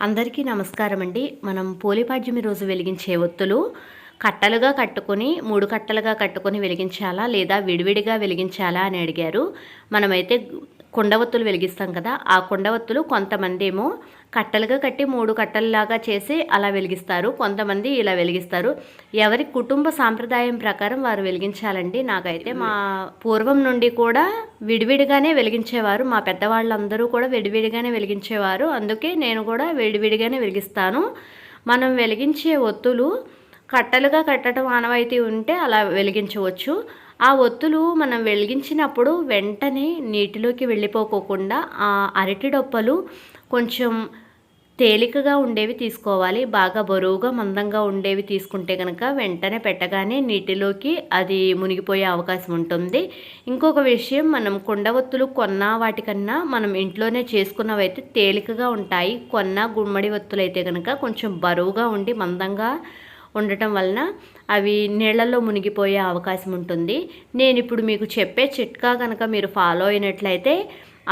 అందరికీ నమస్కారం అండి మనం పోలిపాడ్యమి రోజు వెలిగించే ఒత్తులు కట్టలుగా కట్టుకొని మూడు కట్టలుగా కట్టుకొని వెలిగించాలా లేదా విడివిడిగా వెలిగించాలా అని అడిగారు. మనమైతే కుండవత్తులు వెలిగిస్తాం కదా ఆ కుండవత్తులు కొంతమంది ఏమో కట్టలుగా కట్టి మూడు కట్టల్లాగా చేసి అలా వెలిగిస్తారు. కొంతమంది ఇలా వెలిగిస్తారు. ఎవరి కుటుంబ సాంప్రదాయం ప్రకారం వారు వెలిగించాలండి. నాకైతే మా పూర్వం నుండి కూడా విడివిడిగానే వెలిగించేవారు. మా పెద్దవాళ్ళందరూ కూడా విడివిడిగానే వెలిగించేవారు. అందుకే నేను కూడా విడివిడిగానే వెలిగిస్తాను. మనం వెలిగించే ఒత్తులు కట్టలుగా కట్టడం ఆనవాయితీ ఉంటే అలా వెలిగించవచ్చు. ఆ ఒత్తులు మనం వెలిగించినప్పుడు వెంటనే నీటిలోకి వెళ్ళిపోకోకుండా ఆ అరటి డొప్పలు కొంచెం తేలికగా ఉండేవి తీసుకోవాలి. బాగా బరువుగా మందంగా ఉండేవి తీసుకుంటే కనుక వెంటనే పెట్టగానే నీటిలోకి అది మునిగిపోయే అవకాశం ఉంటుంది. ఇంకొక విషయం మనం కొండవత్తులు కొన్న వాటికన్నా మనం ఇంట్లోనే చేసుకున్నవైతే తేలికగా ఉంటాయి. కొన్న గుమ్మడి ఒత్తులు అయితే కనుక కొంచెం బరువుగా ఉండి మందంగా ఉండటం వలన అవి నీళ్ళలో మునిగిపోయే అవకాశం ఉంటుంది. నేను ఇప్పుడు మీకు చెప్పే చిట్కా కనుక మీరు ఫాలో అయినట్లయితే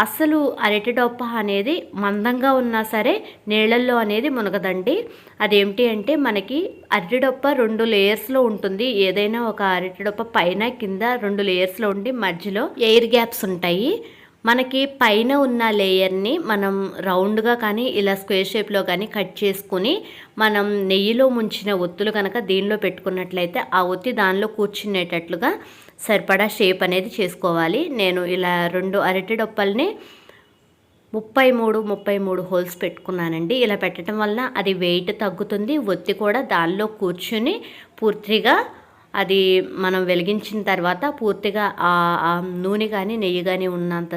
అస్సలు అరటి డొప్ప అనేది మందంగా ఉన్నా సరే నీళ్ళల్లో అనేది మునగదండి. అదేమిటి అంటే మనకి అరటిడొప్ప రెండు లేయర్స్లో ఉంటుంది. ఏదైనా ఒక అరటిడొప్ప పైన కింద రెండు లేయర్స్లో ఉండి మధ్యలో ఎయిర్ గ్యాప్స్ ఉంటాయి. మనకి పైన ఉన్న లేయర్ని మనం రౌండ్గా కానీ ఇలా స్క్వేర్ షేప్లో కానీ కట్ చేసుకుని మనం నెయ్యిలో ముంచిన ఒత్తులు కనుక దీనిలో పెట్టుకున్నట్లయితే ఆ ఒత్తి దానిలో కూర్చునేటట్లుగా సరిపడా షేప్ అనేది చేసుకోవాలి. నేను ఇలా రెండు అరటి డొప్పల్ని ముప్పై మూడు ముప్పై మూడు హోల్స్ పెట్టుకున్నానండి. ఇలా పెట్టడం వలన అది వెయిట్ తగ్గుతుంది. ఒత్తి కూడా దానిలో కూర్చుని పూర్తిగా అది మనం వెలిగించిన తర్వాత పూర్తిగా ఆ నూనె కానీ నెయ్యి కానీ ఉన్నంత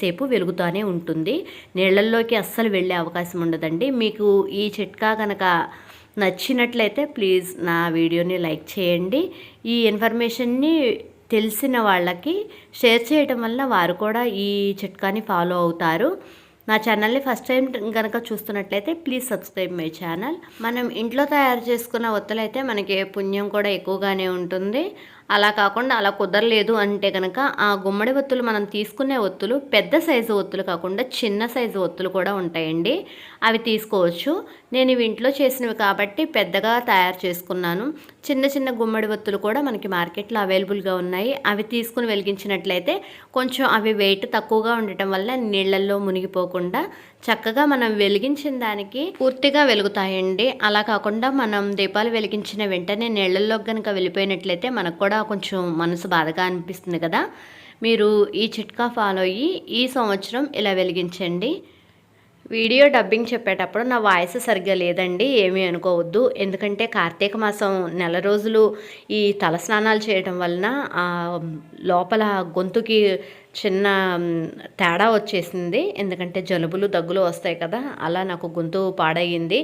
సేపు వెలుగుతూనే ఉంటుంది. నీళ్ళల్లోకి అస్సలు వెళ్ళే అవకాశం ఉండదండి. మీకు ఈ చిట్కా కనుక నచ్చినట్లయితే ప్లీజ్ నా వీడియోని లైక్ చేయండి. ఈ ఇన్ఫర్మేషన్ని తెలిసిన వాళ్ళకి షేర్ చేయటం వల్ల వారు కూడా ఈ చిట్కాని ఫాలో అవుతారు. నా ఛానల్ని ఫస్ట్ టైం కనుక చూస్తున్నట్లయితే ప్లీజ్ సబ్స్క్రైబ్ మై ఛానల్ మనం ఇంట్లో తయారు చేసుకున్న ఒత్తులైతే మనకి పుణ్యం కూడా ఎక్కువగానే ఉంటుంది. అలా కాకుండా అలా కుదరలేదు అంటే కనుక ఆ గుమ్మడి ఒత్తులు మనం తీసుకునే ఒత్తులు పెద్ద సైజు ఒత్తులు కాకుండా చిన్న సైజు ఒత్తులు కూడా ఉంటాయండి. అవి తీసుకోవచ్చు. నేను ఇవి ఇంట్లో చేసినవి కాబట్టి పెద్దగా తయారు చేసుకున్నాను. చిన్న చిన్న గుమ్మడి ఒత్తులు కూడా మనకి మార్కెట్లో అవైలబుల్గా ఉన్నాయి. అవి తీసుకుని వెలిగించినట్లయితే కొంచెం అవి వెయిట్ తక్కువగా ఉండటం వల్ల నీళ్ళల్లో మునిగిపోకుండా చక్కగా మనం వెలిగించిన దానికి పూర్తిగా వెలుగుతాయండి. అలా కాకుండా మనం దీపాలు వెలిగించిన వెంటనే నీళ్ళల్లో కనుక వెళ్ళిపోయినట్లయితే మనకు కూడా కొంచెం మనసు బాధగా అనిపిస్తుంది కదా. మీరు ఈ చిట్కా ఫాలో అయ్యి ఈ సంవత్సరం ఇలా వెలిగించండి. వీడియో డబ్బింగ్ చెప్పేటప్పుడు నా వాయిస్ సరిగ్గా లేదండి ఏమీ అనుకోవద్దు. ఎందుకంటే కార్తీక మాసం నెల రోజులు ఈ తలస్నానాలు చేయడం వలన లోపల గొంతుకి చిన్న తేడా వచ్చేసింది. ఎందుకంటే జలుబులు దగ్గులు వస్తాయి కదా అలా నాకు గొంతు పాడయ్యింది.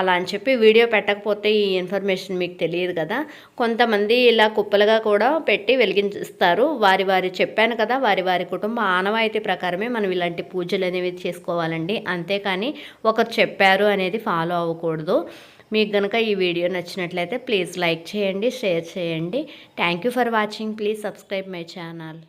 అలా అని చెప్పి వీడియో పెట్టకపోతే ఈ ఇన్ఫర్మేషన్ మీకు తెలియదు కదా. కొంతమంది ఇలా కుప్పలుగా కూడా పెట్టి వెలిగించిస్తారు వారి వారి చెప్పాను కదా వారి వారి కుటుంబ ఆనవాయితీ ప్రకారమే మనం ఇలాంటి పూజలు అనేవి చేసుకోవాలండి. అంతేకాని ఒకరు చెప్పారు అనేది ఫాలో అవ్వకూడదు. మీకు కనుక ఈ వీడియో నచ్చినట్లయితే ప్లీజ్ లైక్ చేయండి షేర్ చేయండి. Thank you for watching. Please subscribe my channel.